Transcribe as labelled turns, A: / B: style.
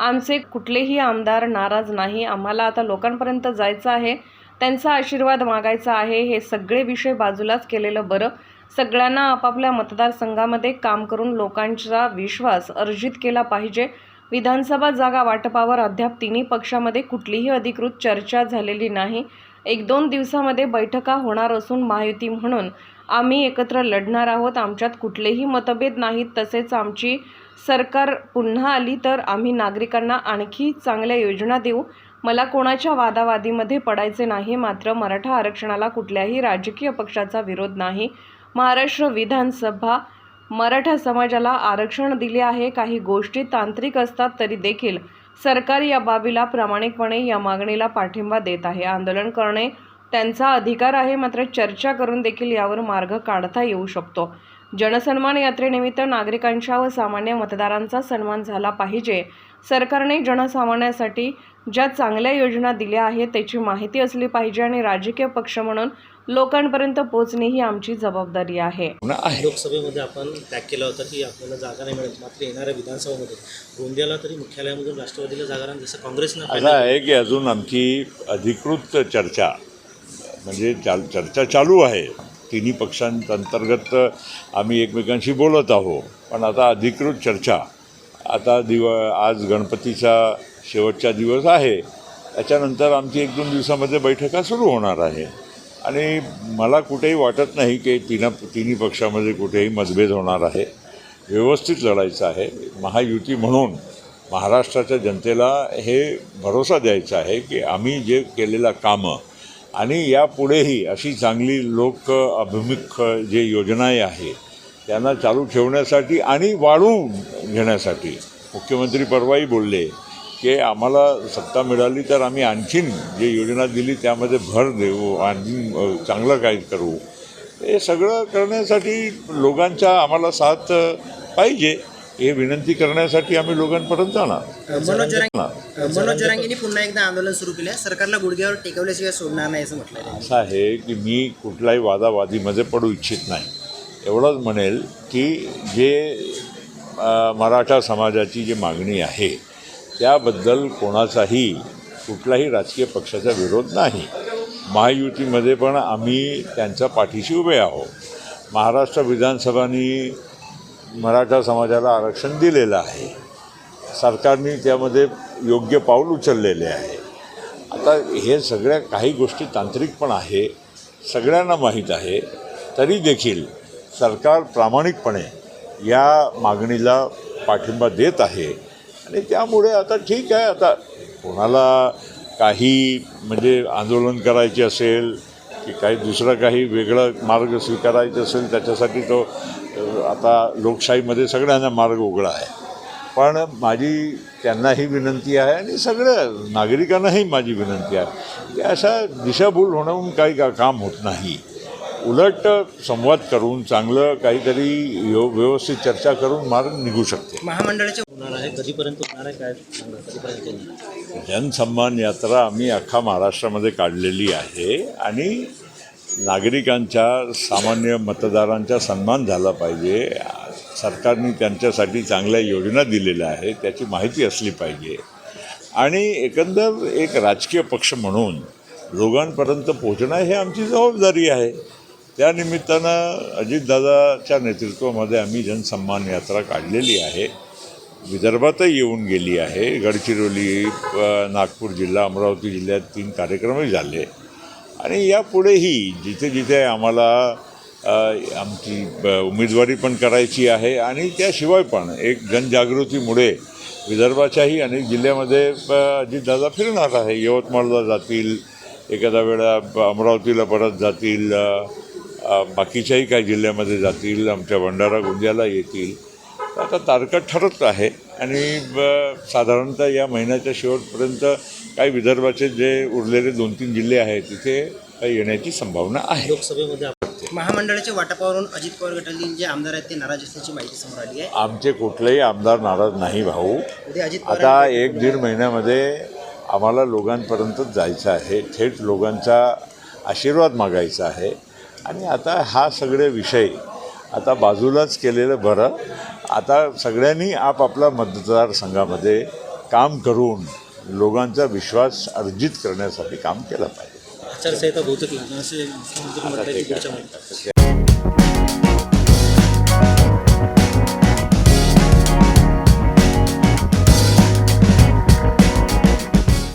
A: आमचे कुठलेही आमदार नाराज नाही. आम्हाला आता लोकांपर्यंत जायचं आहे. त्यांचा आशीर्वाद मागायचा आहे. हे सगळे विषय बाजूलाच केलेलं बरं. सगळ्यांना आपापल्या मतदारसंघामध्ये काम करून लोकांचा विश्वास अर्जित केला पाहिजे. विधानसभा जागा वाटपावर अद्याप तिन्ही पक्षामध्ये कुठलीही अधिकृत चर्चा झालेली नाही. एक दोन दिवसामध्ये बैठका होणार असून महायुती म्हणून आम्ही एकत्र लढणार आहोत. आमच्यात कुठलेही मतभेद नाहीत. तसेच आमची सरकार पुन्हा आली तर आम्ही नागरिकांना आणखी चांगल्या योजना देऊ. मला कोणाच्या वादावादीमध्ये पडायचे नाही. मात्र मराठा आरक्षणाला कुठल्याही राजकीय पक्षाचा विरोध नाही. महाराष्ट्र विधानसभा मराठा समाजाला आरक्षण दिले आहे. काही गोष्टी तांत्रिक असतात तरी देखील सरकार या बाबीला प्रामाणिकपणे या मागणीला पाठिंबा देत आहे. आंदोलन करणे त्यांचा अधिकार आहे मात्र चर्चा करून देखील यावर मार्ग काढता येऊ शकतो. जनसन्मान यात्रेनिमित्त नागरिकांच्या व सामान्य मतदारांचा सन्मान झाला पाहिजे. सरकारने जनसामान्यासाठी ज्या चांगल्या योजना दिल्या आहेत त्याची माहिती असली पाहिजे आणि राजकीय पक्ष म्हणून लोकांपर्यंत पोहोचणे ही आमची जबाबदारी आहे.
B: लोकसभेमध्ये आपण टॅग केला होता की आपल्याला जागा नाही मिळत मात्र येणाऱ्या विधानसभेमध्ये गोंदियाला तरी मुख्यालयामधून राष्ट्रवादीला जागा जसं काँग्रेसनं
C: आहे की अजून आमची अधिकृत चर्चा. म्हणजे चाल चर्चा चालू आहे. तिन्ही पक्षांतर्गत आम्ही एकमेकांशी बोलत आहोत. पण आता अधिकृत चर्चा. आता दिव आज गणपतीचा शेवटचा दिवस आहे. त्याच्यानंतर आमची एक दोन दिवसामध्ये बैठका सुरू होणार आहे. आणि मला कुठेही वाटत नाही की तिना तिन्ही पक्षामध्ये कुठेही मतभेद होणार आहे. व्यवस्थित लढायचं आहे. महायुती म्हणून महाराष्ट्राच्या जनतेला हे भरोसा द्यायचा आहे की आम्ही जे केलेलं कामं आणि यापुढेही अशी चांगली लोक अभिमुख जे योजनाही आहे त्यांना चालू ठेवण्यासाठी आणि वाढवून घेण्यासाठी मुख्यमंत्री परवाही बोलले की आम्हाला सत्ता मिळाली तर आम्ही आणखीन जे योजना दिली त्यामध्ये भर देऊ आणखीन चांगलं काय करू. हे सगळं करण्यासाठी लोकांचा आम्हाला साथ पाहिजे. हे विनंती करण्यासाठी आम्ही लोकांपर्यंत जाणार.
D: मनोज जरांगेंनी पुन्हा एकदा आंदोलन सुरू केले. सरकारला गुडघ्यावर टेकवल्याशिवाय सोडणार नाही असं म्हटलं आहे.
C: असं आहे की मी कुठल्याही वादावादीमध्ये पडू इच्छित नाही. एवढंच म्हणेल की जे मराठा समाजाची जी मागणी आहे त्याबद्दल कोणाचाही कुठलाही राजकीय पक्षाचा विरोध नाही. महायुतीमध्ये पण आम्ही त्यांच्या पाठीशी उभे आहोत. महाराष्ट्र विधानसभानी मराठा समाजाला आरक्षण दिलेलं आहे. सरकारने त्यामध्ये योग्य पाऊल उचललेले आहे. आता हे सगळ्या काही गोष्टी तांत्रिक पण आहे सगळ्यांना माहीत आहे. तरी देखील सरकार प्रामाणिकपणे या मागणीला पाठिंबा देत आहे. आणि त्यामुळे आता ठीक आहे आता कोणाला काही म्हणजे आंदोलन करायचे असेल की काही दुसरं काही वेगळं मार्ग स्वीकारायचं असेल त्याच्यासाठी तो आता लोकशाहीमध्ये सगळ्यांना मार्ग उघडा आहे. पण माझी त्यांनाही विनंती आहे आणि सगळ्या नागरिकांनाही माझी विनंती आहे. की अशा दिशाभूल होणं काही का काम होत नाही. उलट संवाद करून चांगलं काहीतरी व्यव व्यवस्थित चर्चा करून मार्ग निघू शकते.
D: महामंडळाचे
B: होणार आहे कधीपर्यंत होणार आहे काय
C: जनसन्मान यात्रा आम्ही अख्खा महाराष्ट्रामध्ये काढलेली आहे आणि नागरिकांच्या सामान्य मतदारांचा सन्मान झाला पाहिजे. सरकारने त्यांच्यासाठी चांगल्या योजना दिलेल्या आहेत त्याची माहिती असली पाहिजे. आणि एकंदर एक राजकीय पक्ष म्हणून लोकांपर्यंत पोहोचणं हे आमची जबाबदारी आहे. त्यानिमित्तानं अजितदादाच्या नेतृत्वामध्ये आम्ही जनसन्मान यात्रा काढलेली आहे. विदर्भातही येऊन गेली आहे. गडचिरोली नागपूर जिल्हा अमरावती जिल्ह्यात तीन कार्यक्रमही झाले. आणि यापुढेही जिथे जिथे आम्हाला आमची ब- उमेदवारी पण करायची आहे आणि त्याशिवाय पण एक जनजागृतीमुळे विदर्भाच्याही अनेक जिल्ह्यामध्ये अजितदादा फिरणार आहे. यवतमाळला जातील एखाद्या वेळा अमरावतीला परत जातील बाकीच्याही काही जिल्ह्यामध्ये जातील आमच्या भंडारा गोंदियाला येतील. आता तारखा ठरत आहे आणि ब- साधारणतः या महिन्याच्या शेवटपर्यंत काही विदर्भाचे जे उरलेले दोन तीन जिल्हे आहेत तिथे येण्याची संभावना आहे.
B: लोकसभेमध्ये
D: महामंडळाच्या वाटपावरून अजित पवार गटातील जे आमदार आहेत ते नाराज असल्याची माहिती समोर आली आहे.
C: आमचे कुठलेही आमदार नाराज नाही भाऊ.
D: अजित
C: आता एक दीड महिन्यामध्ये आम्हाला लोकांपर्यंत जायचं आहे थेट लोकांचा आशीर्वाद मागायचा आहे. आणि आता हा सगळे विषय आता बाजूलाच केलेलं बरं. आता सगळ्यांनी आपापल्या मतदारसंघामध्ये काम करून लोकांचा विश्वास अर्जित करण्यासाठी काम केलं पाहिजे.
B: आचारसंहिता बहुतेक लागणार असे